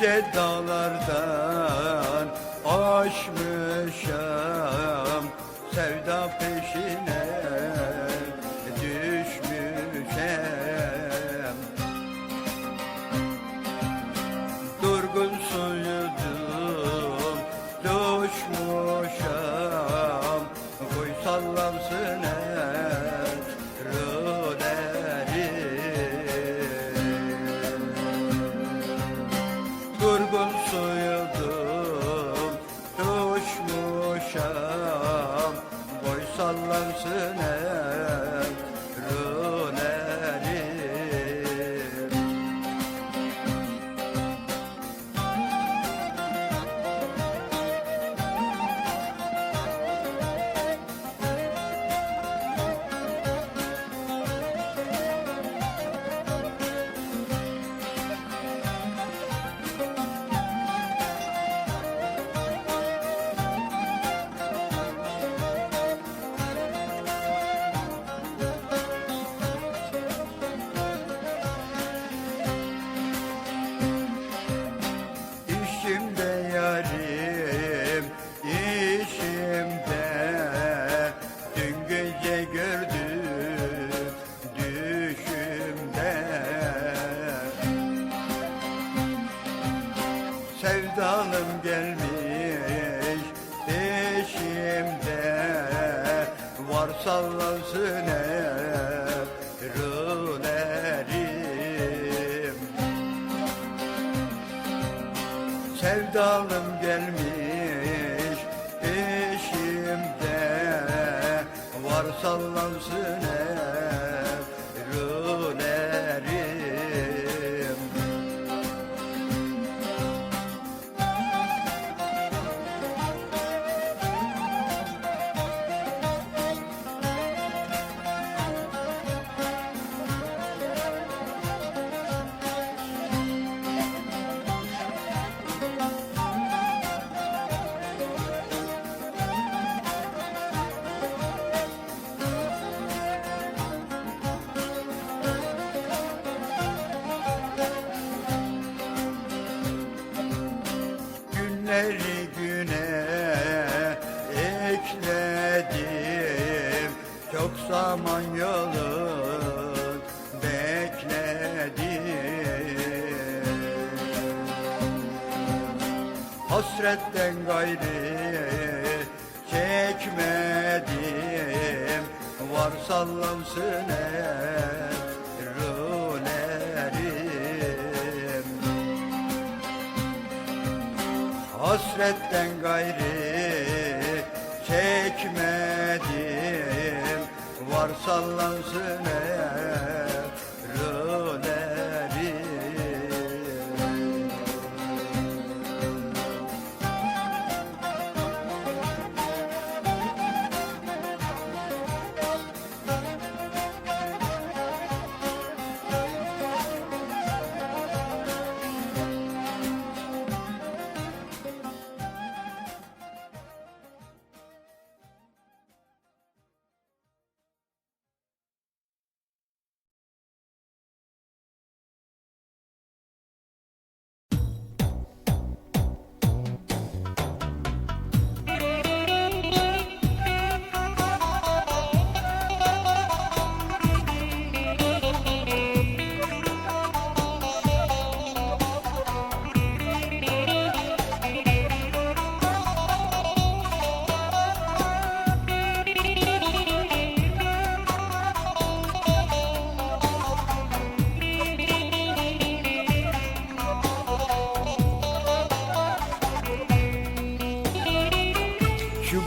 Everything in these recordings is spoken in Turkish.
Yüce dağlardan aşmışam Sevda peşine Sevdalım gelmiş peşimde. Var sallansın erlerim Günleri güne ekledim. Çok zaman yolun bekledim. Hasretten gayrı çekmedim. Var sallansın Hasretten gayrı çekmedim. Var sallansın erlerim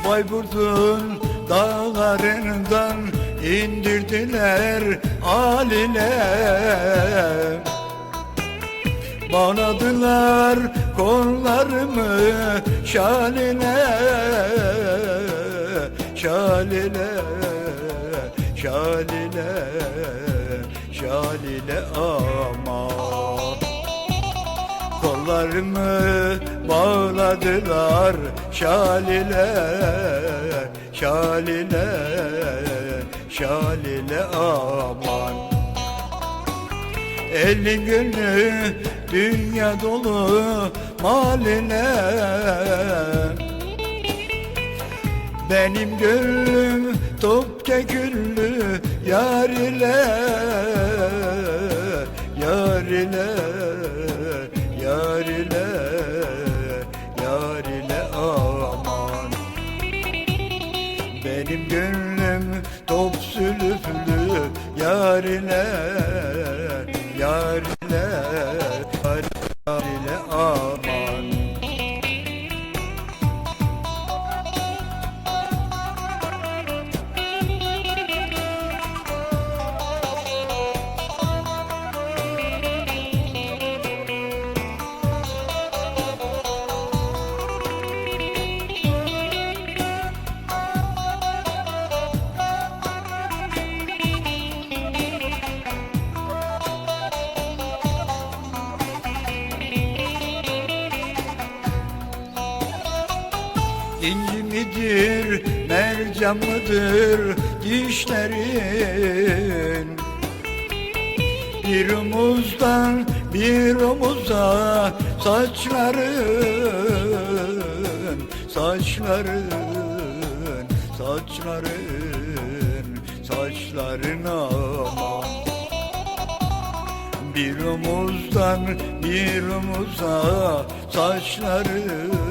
Bayburt'un dağlarından indirdiler haline Bağladılar kollarımı şaline Şaline Şaline Şaline aman Kollarımı bağladılar şalile Şalile Şalile aman. Elin gönlü dünya dolu mal ile. Benim gönlüm topça güllü yar ile Yar ile Yar ile yarine İnci midir, mercan mıdır dişlerin. Bir omuzdan bir omuza saçların Saçların, saçların, saçların aman bir omuzdan bir omuza saçların,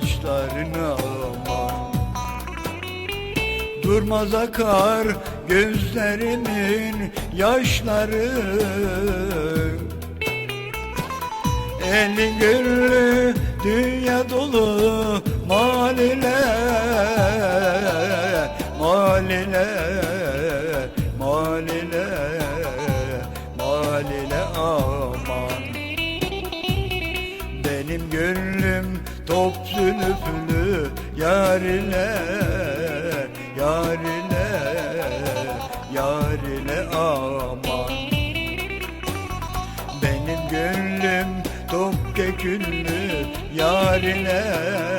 saçların aman. Durmaz akar gözlerimin yaşları. Elin gönlü dünya dolu mal ile Mal ile Mal ile Mal ile aman. Benim gönlüm top zülüflü yar ile Yar ile Yar ile aman. Benim gönlüm top köküllü yarine yarine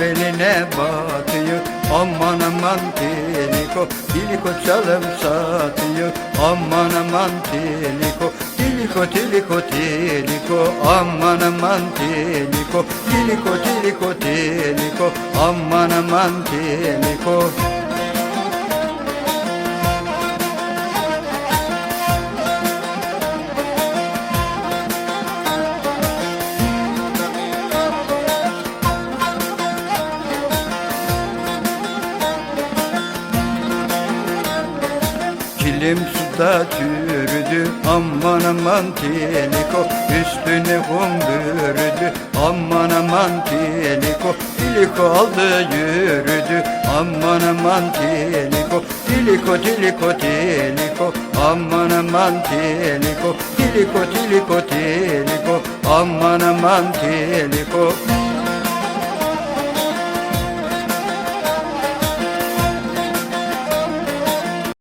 Beline batıyor. Aman aman Tiliko Tiliko çalım satıyor. Aman aman Tiliko Tiliko tiliko tiliko aman aman Tiliko Tiliko tiliko tiliko aman aman Tiliko Kilim suda çürüdü aman aman teliko Üstüne kum bürüdü aman aman teliko Tiliko aldı yürüdü aman aman teliko Tiliko tiliko teliko aman aman teliko Tiliko tiliko teliko aman aman teliko